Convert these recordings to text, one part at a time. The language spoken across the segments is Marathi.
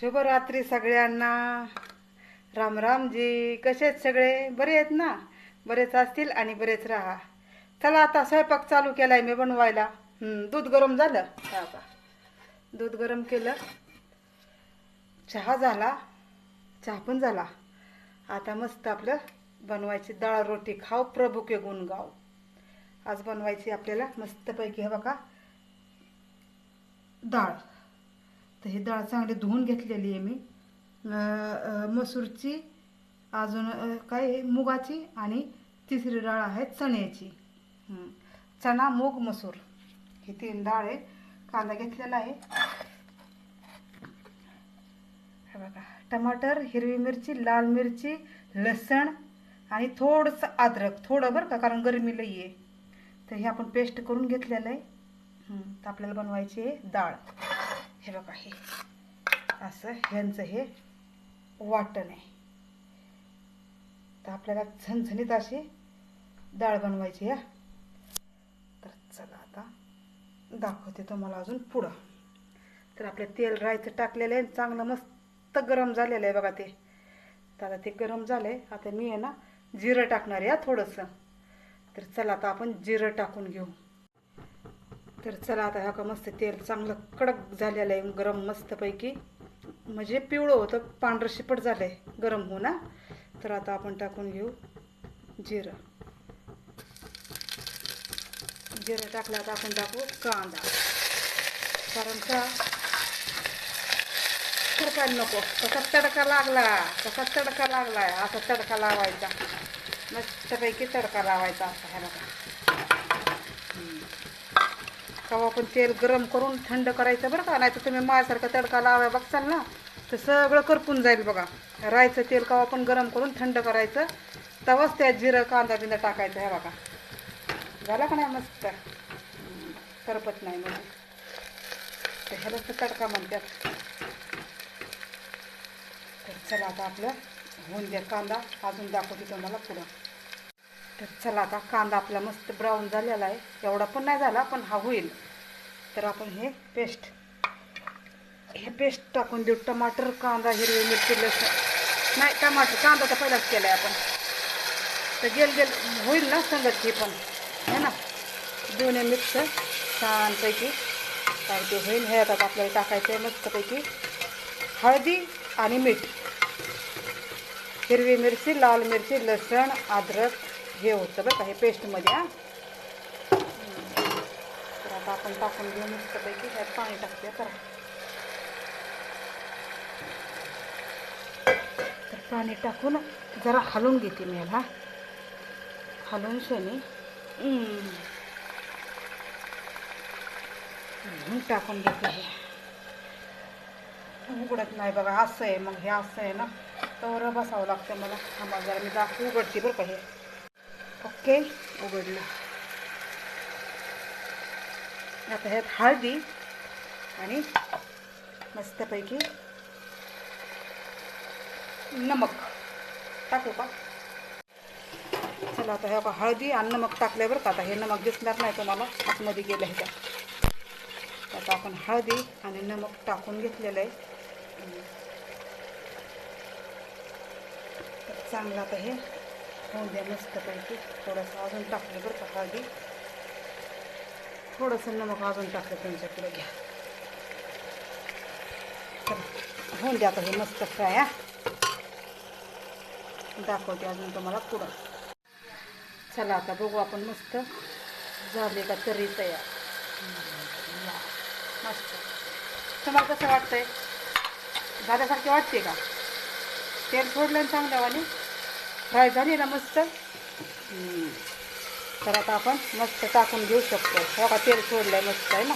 शुभरात्री सगळ्यांना. राम रामजी कसे आहेत सगळे? बरे आहेत ना? बरेच असतील आणि बरेच राहा. चला आता स्वयंपाक चालू केला आहे मी बनवायला. दूध गरम झालं? हा का दूध गरम केलं. चहा झाला. चहा पण झाला. आता मस्त आपलं बनवायची डाळ रोटी खाऊ प्रभू के गुण गाव आज बनवायची आपल्याला मस्तपैकी हे बघा. डाळ. तर ही डाळ चांगली धुवून घेतलेली आहे मी. मसूरची अजून काय मुगाची आणि तिसरी डाळ आहे चण्याची. चणा मूग मसूर. ही तीन डाळ आहे. कांदा घेतलेला आहे. हे बघा. टमाटर हिरवी मिरची लाल मिरची लसण आणि थोडंसं अद्रक. थोडं बरं का कारण गरमी लई आहे. तर हे आपण पेस्ट करून घेतलेलं आहे. तर आपल्याला बनवायची आहे डाळ. हे बघा हे. असं ह्यांचं हे वाटण आहे. तर आपल्याला झणझणीत अशी डाळ बनवायची आहे. तर चला आता दाखवते तुम्हाला अजून पुढं. तर आपलं तेल राहायचं टाकलेलं आहे. चांगलं मस्त गरम झालेलं आहे बघा ते. तर आता ते गरम झालं आहे आता मी आहे ना जिरं टाकणार आहे थोडंसं. तर चला आता आपण जिरं टाकून घेऊ. तर चला आता ह्या का मस्त तेल चांगलं कडक झालेलं आहे गरम मस्तपैकी. म्हणजे पिवळं होतं पांढरं शिपट झालं आहे गरम होऊ ना तर आता आपण टाकून घेऊ जिरं. जिरं टाकलं आता आपण टाकू कांदा. कारण का? तडकायला नको. कसा तडका लागला? कसा तडका लागला? असा तडका लावायचा. मस्तपैकी तडका लावायचा असा ह्याला. तेव्हा पण तेल गरम करून थंड करायचं बरं का नाही तर तुम्ही माझ्यासारखा तडका लावाय बघचाल ना. तर सगळं करपून जाईल बघा. राहायचं तेल कवा पण गरम करून थंड करायचं. तवाच त्यात जिरं कांदा बिंदा टाकायचं हे बघा. झाला का नाही मस्त? करपत नाही म्हणून. तर ह्यालाच तर तडका म्हणतात. तर चला आता आपलं होऊन द्या कांदा. अजून दाखवते तुम्हाला पुढं. तर चला आता कांदा आपला मस्त ब्राऊन झालेला आहे. एवढा पण नाही झाला पण हा होईल. तर आपण हे पेस्ट हे पेस्ट टाकून देऊ. टमाटर कांदा हिरवी मिरची लसूण. नाही टमाटर कांदा तर पहिलाच केला आहे आपण. तर गेल गेल होईल ना संगत हे पण. है ना? दोन्ही मिक्स छानपैकी काय ते होईल. हे आता आपल्याला टाकायचं आहे मस्तपैकी. हळदी आणि मीठ. हिरवी मिरची लाल मिरची लसण अद्रक हे होतं बरं का हे पेस्टमध्ये हां. तर आता आपण टाकून घेऊ मस्तपैकी ह्यात पाणी टाकते करा. तर पाणी टाकून जरा हलवून घेते मी ह्याला हलवून शनी टाकून घेते हे. उघडत नाही बघा असं आहे मग हे असं आहे ना. तर बसावं लागतं मला. आम्हाला जरा मी दाखवू उघडते बरं का हे. ओके उघडलं oh, आता ह्यात हळदी आणि मस्तपैकी नमक. टाकू का? चला आता हे का हळदी आणि नमक टाकल्यावर का आता हे नमक दिसणार नाही तुम्हाला? आतमध्ये गेलं ह्याच्यात आता आपण हळदी आणि नमक टाकून घेतलेलं आहे. चांगलं आता हे होऊन द्या मस्तपैकी थोडंसं अजून टाकलं बरं का हळदी थोडंसं नमक अजून टाकलं त्यांच्याकडे घ्या होऊन द्या आता हे मस्त फ्राय हा? दाखवते अजून तुम्हाला पुढं चला आता बघू आपण मस्त झाले का तरी तयार. मस्त। तुम्हाला कसं वाटतंय झाल्यासारखे वाटते का? तेल सोडलं ना चांगल्यावानी फ्राय झाली ना मस्त? तर आता आपण मस्त टाकून घेऊ शकतो. हो का? तेल सोडलं आहे मस्त आहे ना?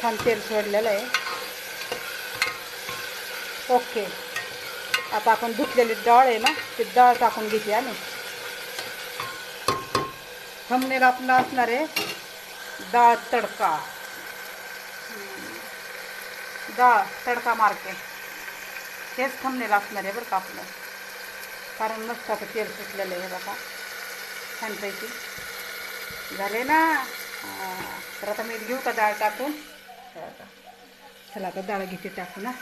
छान तेल सोडलेलं आहे. ओके. आता आपण धुतलेली डाळ आहे ना ती डाळ टाकून घेते आणि थंबनेल आपला असणार आहे डाळ तडका. डाळ तडका मारते. हेच थंबनेल असणार आहे बरं का आपलं. कारण मस्त आता तेल सुटलेलं आहे बघा. छानपैकी. झाले ना? तर आता मी घेऊ का डाळ टाकून? चला आता डाळ घेते टाकू ना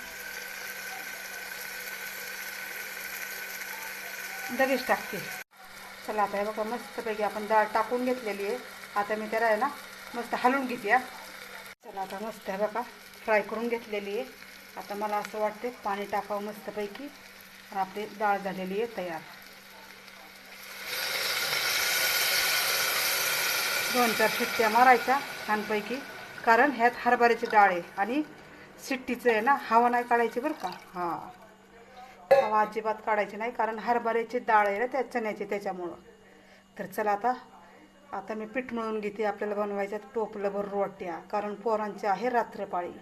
दरीच टाकते. चला आता हे बघा मस्तपैकी आपण डाळ टाकून घेतलेली आहे. आता मी त्याला आहे ना मस्त हलवून घेते चला आता मस्त आहे बघा फ्राय करून घेतलेली आहे. आता मला असं वाटते पाणी टाकावं मस्तपैकी. तर आपली डाळ झालेली आहे तयार. दोन चार शिट्ट्या मारायच्या छानपैकी कारण ह्यात हरभऱ्याची डाळ आहे आणि शिट्टीचं आहे ना हवा नाही काढायची बरं का? हां. हवा अजिबात काढायची नाही कारण हरभऱ्याची डाळ आहे ना त्या चण्याची त्याच्यामुळं. तर चला आता आता मी पीठ मळून घेते आपल्याला बनवायच्या टोपलं भर रोट्या कारण पोरांची आहे रात्रपाळी.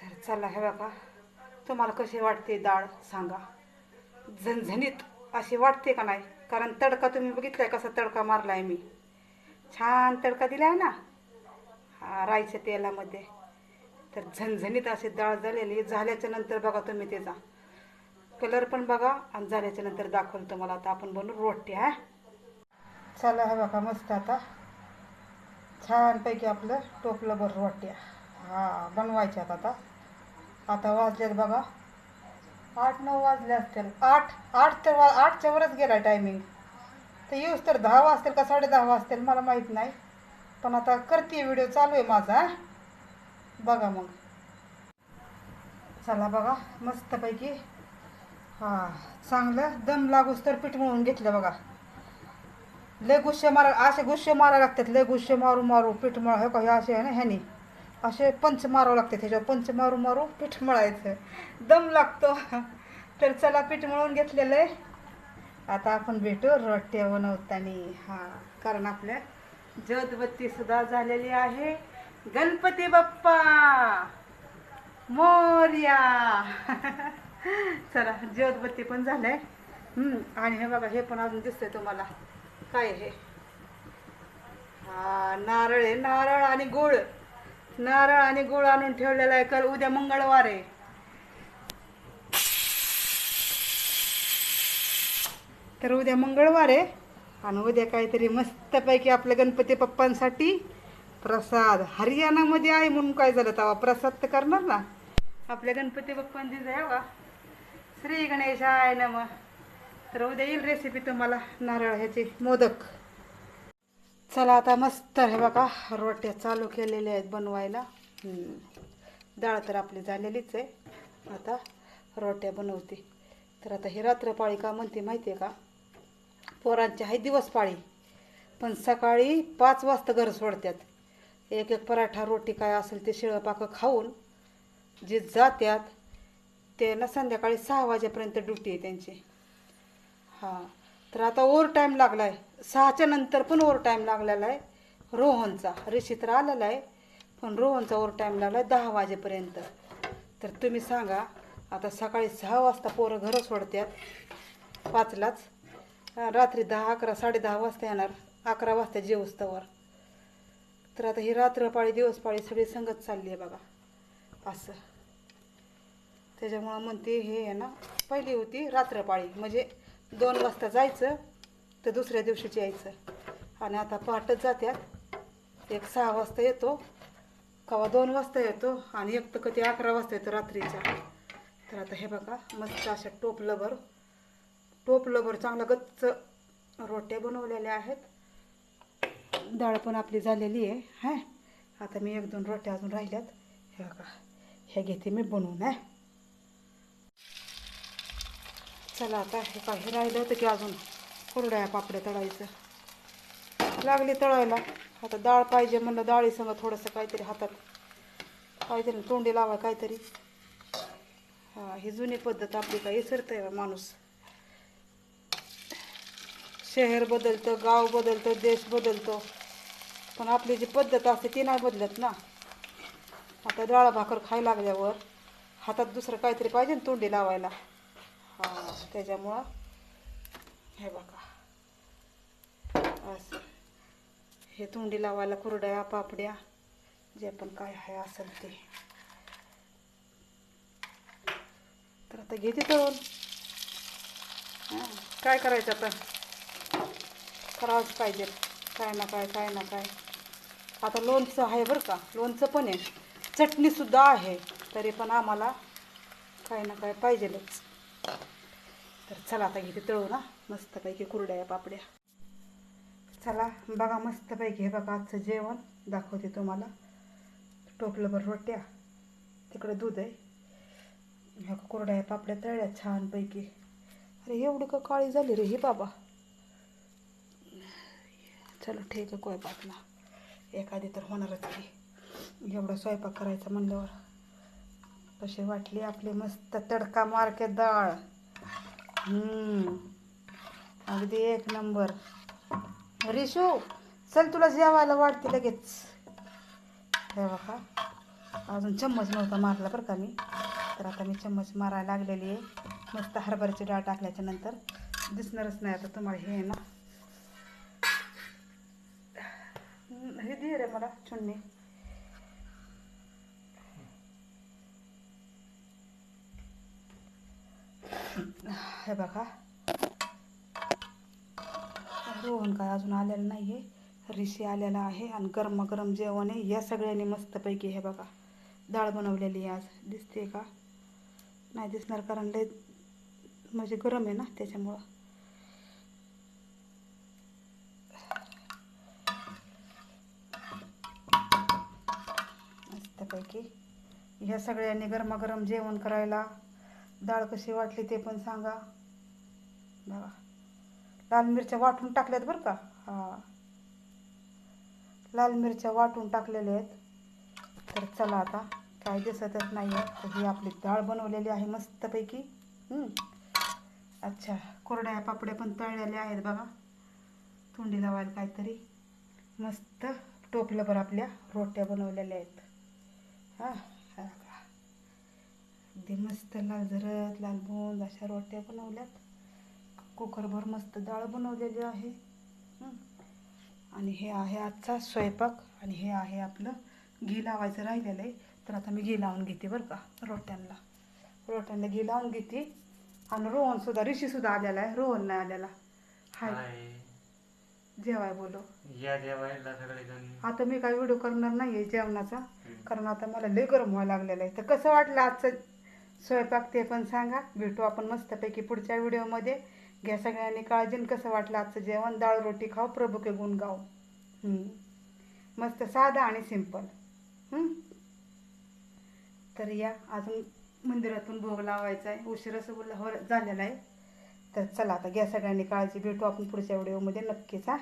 तर चला हे बघा. तुम्हाला कशी वाटते डाळ? सांगा. झणझणीत अशी वाटते का नाही? कारण तडका तुम्ही बघितलाय कसा तडका मारलाय मी. छान तडका दिलाय ना. हा राईच्या तेलामध्ये. तर झणझणीत असे डाळ झालेली झाल्याच्यानंतर बघा तुम्ही त्याचा. कलर पण बघा आणि झाल्याच्यानंतर दाखवलं तुम्हाला. आता आपण बनवू रोटी हा. चला हे बघा मस्त आता. छानपैकी आपलं टोपलं भर रोट्या. हा बनवायच्यात आता. आता वाजलेत बघा. आठ नऊ वाजले असतील. आठ आठ तर वा आठच्या वरच गेला टायमिंग तर येऊस तर दहा वाजतील का साडे दहा वाजतील मला माहीत नाही. पण आता करते व्हिडिओ चालू आहे माझा बघा मग. चला बघा मस्तपैकी. हां चांगलं. दम लागूस तर पीठ मळून घेतलं बघा. लय गुस्से मारा असे गुस्से मारा लागतात. लय गुस्से मारू मारू पीठ मळ हे का हे असे आहे ना ह्यानी. असे पंच मारावं लागते त्याच्यावर पंच मारू मारू पीठ मळायचं. दम लागतो. तर चला पीठ मळून घेतलेलं आहे. आता आपण भेटू रोट्या बनवताना. हां कारण आपल्या ज्योतबत्ती सुद्धा झालेली आहे. गणपती बाप्पा! मोर्या! चला ज्योतबत्ती पण झालंय. आणि हे बघा हे पण अजून दिसतंय तुम्हाला. काय हे? हा नारळ आहे नारळ आणि गुळ. नारळ आणि गुळ आणून ठेवलेला आहे. कर उद्या मंगळवार आहे. तर उद्या मंगळवार आहे. आणि उद्या काहीतरी मस्तपैकी आपल्या गणपती पप्पांसाठी प्रसाद. हरियाणामध्ये आहे म्हणून काय झालं तवा प्रसाद तर करणार ना? आपल्या गणपती बाप्पांची जाय बा श्री गणेशाय नम. तर उद्या येईल रेसिपी तुम्हाला. नारळ ह्याची मोदक. चला आता मस्त हे बघा रोट्या चालू केलेल्या आहेत बनवायला. डाळ तर आपली झालेलीच आहे. आता रोट्या बनवते. तर आता ही रात्रपाळी का म्हणते माहिती आहे का? पोरांची आहे दिवस पाळी पण सकाळी पाच वाजता घर सोडतात. एक एक पराठा रोटी काय असेल ते शिळं पाकं खाऊन जे जात्यात ते ना संध्याकाळी सहा वाजेपर्यंत ड्युटी आहे त्यांची. हां. तर आता ओव्हर टाईम लागला आहे सहाच्या नंतर पण ओव्हर टाईम लागलेला आहे. रोहनचा ऋषी तर आलेला आहे. पण रोहनचा ओव्हर टाईम लागला आहे दहा वाजेपर्यंत. तर तुम्ही सांगा आता सकाळी सहा वाजता पोरं घरं सोडतात पाचलाच. रात्री दहा अकरा साडेदहा वाजता येणार. अकरा वाजता जेवस्तवर. तर आता ही रात्रपाळी दिवसपाळी सगळी संगत चालली आहे बघा. असं. त्याच्यामुळं म्हणते हे आहे ना पहिली होती रात्रपाळी. म्हणजे दोन वाजता जायचं तर दुसऱ्या दिवशीच यायचं. आणि आता पहाटच जात्यात. एक सहा वाजता येतो कवा दोन वाजता येतो आणि एक तर कधी अकरा वाजता येतो रात्रीच्या. तर आता हे बघा मस्त अशा टोपलंभर टोपलंभर चांगलं गच्च रोट्या बनवलेल्या आहेत. डाळ पण आपली झालेली आहे हां? आता मी एक दोन रोट्या अजून राहिल्यात. हे बघा ह्या घेते मी बनवून आहे चला आता हे काय हे राहिलं होतं की अजून कुरड्या पापड्या तळायचं. लागली तळायला. आता डाळ पाहिजे म्हणलं डाळीसंग थोडंसं काहीतरी हातात. काहीतरी तोंडी लावा काहीतरी. हां ही जुनी पद्धत आपली काय विसरतंय बा माणूस. शहर बदलतं गाव बदलतं देश बदलतो. पण आपली जी पद्धत असते ती नाही बदलत ना. आता डाळ भाकर खायला लागल्यावर हातात दुसरं काहीतरी पाहिजे ना तोंडी लावायला. हां त्याच्यामुळं हे बघा. असं. हे तोंडी लावायला कुरड्या पापड्या जे पण काय आहे असेल ते. तर आता घेते तळून हां काय करायचं आता? करावंच पाहिजे. काय ना काय काय ना काय. आता लोणचं आहे बरं का? लोणचं पण आहे. चटणीसुद्धा आहे. तरी पण आम्हाला काय ना काय पाहिजेलच. तर चला आता इथे तळू ना. मस्तपैकी कुरड्या पापड्या. चला बघा मस्तपैकी हे बघा आजचं जेवण. दाखवते तुम्हाला. टोपलंभर रोट्या. तिकडं दूध आहे. ह्या कुरड्या पापड्या तळल्या छानपैकी. अरे एवढी का काळी झाली रे ही बाबा? चलो ठीक आहे कोय बात ना एखादी तर होणारच की. एवढा स्वयंपाक करायचा म्हणल्यावर. कशी वाटली आपली मस्त तडका मारके डाळ. अगदी एक नंबर. रिशू चल तुला जेवायला वाटते लगेच. हे बघा. अजून चम्मच नव्हता मारला बरं का मी. तर आता मी चम्मच मारायला लागलेली आहे. मस्त हरभऱ्याची डाळ टाकल्याच्या नंतर. दिसणारच नाही आता तुम्हाला हे आहे ना. हे दे रे मला चुन्नी. हे बघा. रोहन काय अजून आलेलं नाही आहे रिशी आलेला आहे आणि गरमागरम जेवण आहे. या सगळ्यांनी मस्तपैकी हे बघा. डाळ बनवलेली आहे आज. दिसते का? नाही दिसणार कारण लय म्हणजे गरम आहे ना त्याच्यामुळं. मस्तपैकी. ह्या सगळ्यांनी गरमागरम जेवण करायला. डाळ कशी वाटली ते पण सांगा. बघा लाल मिरच्या वाटून टाकल्यात बरं का? हां. लाल मिरच्या वाटून टाकलेल्या आहेत. तर चला आता काय दिसतच नाही आहे तर ही आपली डाळ बनवलेली आहे मस्तपैकी. अच्छा कोरड्या पापड्या पण तळलेल्या आहेत बघा. तोंडी लावायला काहीतरी. मस्त टोपलं बरं आपल्या रोट्या बनवलेल्या आहेत. हां अगदी मस्त लाल झरत लाल बोंद अशा रोट्या बनवल्यात. कुकरभर मस्त डाळ बनवलेली आहे. आणि हे आहे आजचा स्वयंपाक आणि हे आहे आपलं घी लावायचं राहिलेलं आहे. तर आता मी घी लावून घेते बरं का रोट्यांना. रोट्यांना घी लावून घेते. आणि रोहनसुद्धा ऋषीसुद्धा आलेला आहे रोहन नाही आलेला. हाय. हाय. जेवाय बोलो या जेवायला सगळेजण आता मी काय व्हिडिओ करणार नाही आहे जेवणाचा कारण आता मला लय गरम व्हायला लागलेलं आहे. तर कसं वाटलं आजचं स्वयंपाक ते पण सांगा. भेटू आपण मस्तपैकी पुढच्या व्हिडिओमध्ये. घ्या सगळ्यांनी काळजीन कसं वाटलं आजचं जेवण? डाळ रोटी खाऊ प्रभू के गुण गाऊ. मस्त साधा आणि सिंपल. तर या अजून मंदिरातून भोग लावायचा आहे उशिरा सगळं हो झालेला आहे. तर चला आता घ्या सगळ्यांनी काळजी भेटू आपण पुढच्या व्हिडिओमध्ये नक्कीच हा.